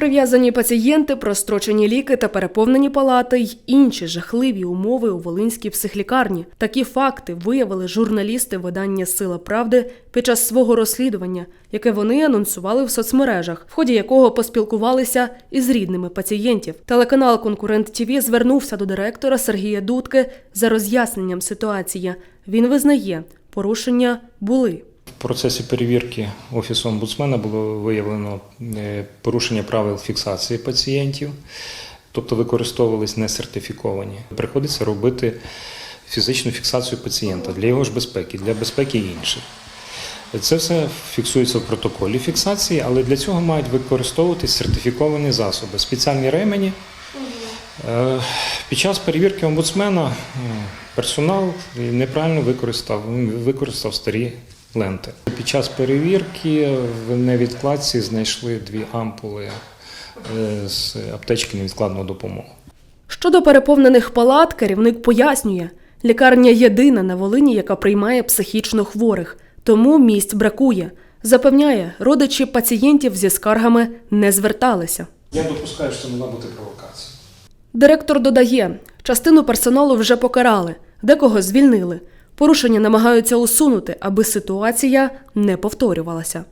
Прив'язані пацієнти, прострочені ліки та переповнені палати й інші жахливі умови у Волинській психлікарні. Такі факти виявили журналісти видання Сила правди під час свого розслідування, яке вони анонсували в соцмережах, в ході якого поспілкувалися із рідними пацієнтів. Телеканал Конкурент ТІВІ звернувся до директора Сергія Дудки за роз'ясненням ситуації. Він визнає, порушення були. В процесі перевірки Офісу омбудсмена було виявлено е, порушення правил фіксації пацієнтів, тобто використовувались несертифіковані. Приходиться робити фізичну фіксацію пацієнта для його ж безпеки, для безпеки інших. Це все фіксується в протоколі фіксації, але для цього мають використовуватись сертифіковані засоби, спеціальні ремені. Е, Під час перевірки омбудсмена персонал неправильно використав, використав старі ленти. Під час перевірки в невідкладці знайшли дві ампули е, з аптечки невідкладної допомоги. Щодо переповнених палат, керівник пояснює, лікарня єдина на Волині, яка приймає психічно хворих, тому місць бракує. Запевняє, родичі пацієнтів зі скаргами не зверталися. Я допускаю, що це могла бути провокація. Директор додає, частину персоналу вже покарали, декого звільнили. Порушення намагаються усунути, аби ситуація не повторювалася.